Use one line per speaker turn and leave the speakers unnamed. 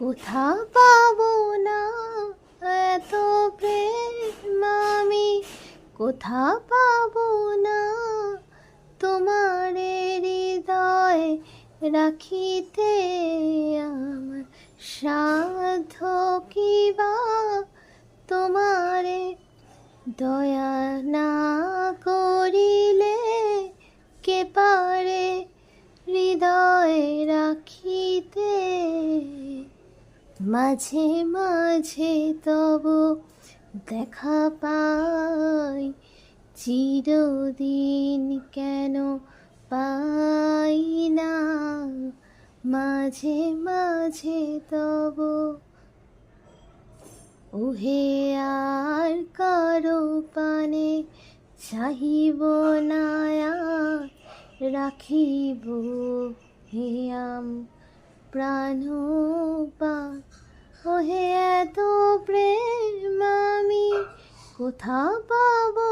কোথা পাবো না? এত প্রেম আমি কোথা পাবো না? তোমার হৃদয় রাখিতে আমার সাধ্য কিবা? তোমারে দয়া না মাঝে মাঝে তব দেখা পাই, চিরদিন কেন পাই না? মাঝে মাঝে তব ওহে আর কারও পানে চাহিব না, রাখিব হে আম প্রাণপান ওহে এত প্রেম আমি কোথা পাবো?